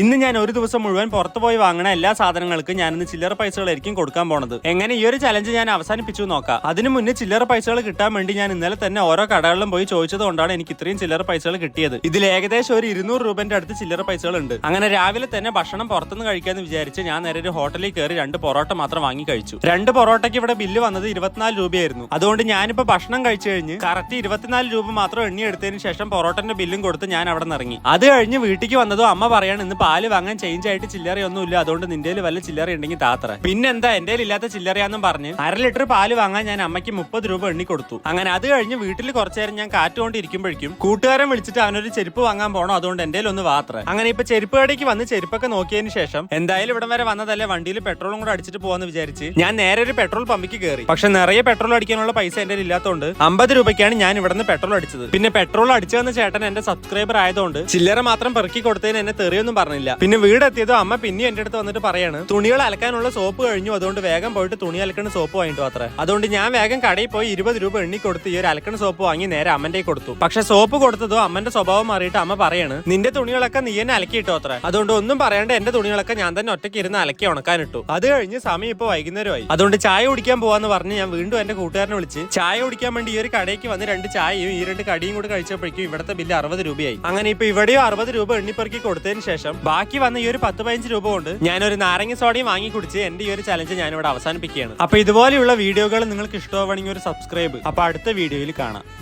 ഇന്ന് ഞാൻ ഒരു ദിവസം മുഴുവൻ പുറത്തു പോയി വാങ്ങണ എല്ലാ സാധനങ്ങൾക്കും ഞാൻ ഇന്ന് ചില്ലറ പൈസകളായിരിക്കും കൊടുക്കാൻ പോണത്. എങ്ങനെ ഈ ഒരു ചലഞ്ച് ഞാൻ അവസാനിപ്പിച്ചു നോക്കാം. അതിനു മുന്നേ ചില്ലറ പൈസകൾ കിട്ടാൻ വേണ്ടി ഞാൻ ഇന്നലെ തന്നെ ഓരോ കടകളിലും പോയി ചോദിച്ചതുകൊണ്ടാണ് എനിക്ക് ഇത്രയും ചില്ലറ പൈസകൾ കിട്ടിയത്. ഇതിൽ ഏകദേശം ഒരു ഇരുന്നൂറ് രൂപന്റെ അടുത്ത് ചില്ലറ പൈസകൾ ഉണ്ട്. അങ്ങനെ രാവിലെ തന്നെ ഭക്ഷണം പുറത്തുനിന്ന് കഴിക്കാന്ന് വിചാരിച്ച് ഞാൻ നേരെ ഒരു ഹോട്ടലിൽ കയറി രണ്ട് പൊറോട്ട മാത്രം വാങ്ങി കഴിച്ചു. രണ്ട് പൊറോട്ടയ്ക്ക് ഇവിടെ ബില്ല് വന്നത് ഇരുപത്തിനാല് രൂപയായിരുന്നു. അതുകൊണ്ട് ഞാനിപ്പോ ഭക്ഷണം കഴിച്ചു കഴിഞ്ഞ് കറക്റ്റ് ഇരുപത്തിനാല് രൂപ മാത്രം എണ്ണി എടുത്തതിന് ശേഷം പൊറോട്ടന്റെ ബില്ലും കൊടുത്ത് ഞാൻ അവിടെ നിന്ന് ഇറങ്ങി. അത് കഴിഞ്ഞ് വീട്ടിലേക്ക് വന്നതും അമ്മ പറയാണ് ഇന്ന് പാൽ വാങ്ങാൻ ചേഞ്ച് ആയിട്ട് ചില്ലറയൊന്നുമില്ല. അതുകൊണ്ട് നിന്റെ വല്ല ചില്ലറ ഉണ്ടെങ്കിൽ താത്ര പിന്നെന്താ എന്റെ ഇല്ലാത്ത ചില്ലറയാന്നും പറഞ്ഞ് അര ലിറ്റർ പാൽ വാങ്ങാൻ ഞാൻ അമ്മയ്ക്ക് മുപ്പത് രൂപ എണ്ണി കൊടുത്തു. അങ്ങനെ അത് കഴിഞ്ഞ് വീട്ടിൽ കുറച്ചു നേരം ഞാൻ കാറ്റുകൊണ്ടിരിക്കുമ്പോഴേക്കും കൂട്ടുകാരൻ വിളിച്ചിട്ട് അവനൊരു ചെരുപ്പ് വാങ്ങാൻ പോണോ? അതുകൊണ്ട് എന്റെ ഒന്ന് വാത്ര. അങ്ങനെ ഇപ്പൊ ചെരുപ്പ് കടയ്ക്ക് വന്ന് ചെരുപ്പൊക്കെ നോക്കിയതിന് ശേഷം എന്തായാലും ഇവിടം വരെ വന്നതല്ലേ വണ്ടിയിൽ പെട്രോളും കൂടെ അടിച്ചിട്ട് പോവാന്ന് വിചാരിച്ച് ഞാൻ നേരെ ഒരു പെട്രോൾ പമ്പിക്ക് കയറി പക്ഷെ നിറയെ പെട്രോൾ അടിക്കാനുള്ള പൈസ എന്റെ ഇല്ലാത്തതുകൊണ്ട് അമ്പത് രൂപയ്ക്കാണ് ഞാൻ ഇവിടുന്ന് പെട്രോൾ അടിച്ചത്. പിന്നെ പെട്രോൾ അടിച്ചു വന്ന ചേട്ടൻ എന്റെ സബ്സ്ക്രൈബർ ആയതുകൊണ്ട് ചില്ലറ മാത്രം പെറുക്കി കൊടുത്തതിന് എന്നെ തെറിയൊന്നും പറഞ്ഞില്ല പിന്നെ വീടെത്തിയതോ അമ്മ പിന്നെ എന്റെ അടുത്ത് വന്നിട്ട് പറയാണ് തുണികൾ അലക്കാനുള്ള സോപ്പ് കഴിഞ്ഞു അതുകൊണ്ട് വേഗം പോയിട്ട് തുണി അലക്കണ സോപ്പ് വാങ്ങിട്ട് അത്ര. അതുകൊണ്ട് ഞാൻ വേഗം കടയിൽ പോയി ഇരുപത് രൂപ എണ്ണി കൊടുത്ത് ഈ ഒരു അലക്കണ സോപ്പ് വാങ്ങി നേരെ അമ്മന്റെ കൊടുത്തു. പക്ഷെ സോപ്പ് കൊടുത്തതോ അമ്മന്റെ സ്വഭാവം മാറിയിട്ട് അമ്മ പറയാണ് നിന്റെ തുണികളൊക്കെ നീ എന്നെ അലക്കിയിട്ടോ അത്ര. അതുകൊണ്ട് ഒന്നും പറയാണ്ട് എന്റെ തുണികളൊക്കെ ഞാൻ തന്നെ ഒറ്റയ്ക്ക് ഇരുന്ന് അലക്കി ഉണക്കാനിട്ടു. അത് കഴിഞ്ഞ് സമയം ഇപ്പൊ വൈകുന്നേരമായി. അതുകൊണ്ട് ചായ കുടിക്കാൻ പോവാന്ന് പറഞ്ഞ് ഞാൻ വീണ്ടും എന്റെ കൂട്ടുകാരനെ വിളിച്ച് ചായ കുടിക്കാൻ വേണ്ടി ഈ ഒരു കടയ്ക്ക് വന്ന് രണ്ട് ചായയും ഈ രണ്ട് കടിയും കൂടി കഴിച്ചപ്പോഴേക്കും ഇവിടുത്തെ ബില്ല് അറുപത് രൂപയായി. അങ്ങനെ ഇപ്പൊ ഇവിടെയും അറുപത് രൂപ എണ്ണിപ്പെറുക്കി കൊടുത്തതിന് ശേഷം ബാക്കി വന്ന ഈ ഒരു പത്ത് പതിനഞ്ച് രൂപ കൊണ്ട് ഒരു നാരങ്ങ സോഡയും വാങ്ങി കുടിച്ച് എന്റെ ഈ ഒരു ചലഞ്ച് ഞാൻ ഇവിടെ അവസാനിപ്പിക്കുകയാണ്. അപ്പൊ ഇതുപോലെയുള്ള വീഡിയോകൾ നിങ്ങൾക്ക് ഇഷ്ടമാവണമെങ്കിൽ ഒരു സബ്സ്ക്രൈബ് അപ്പൊ അടുത്ത വീഡിയോയിൽ കാണാം.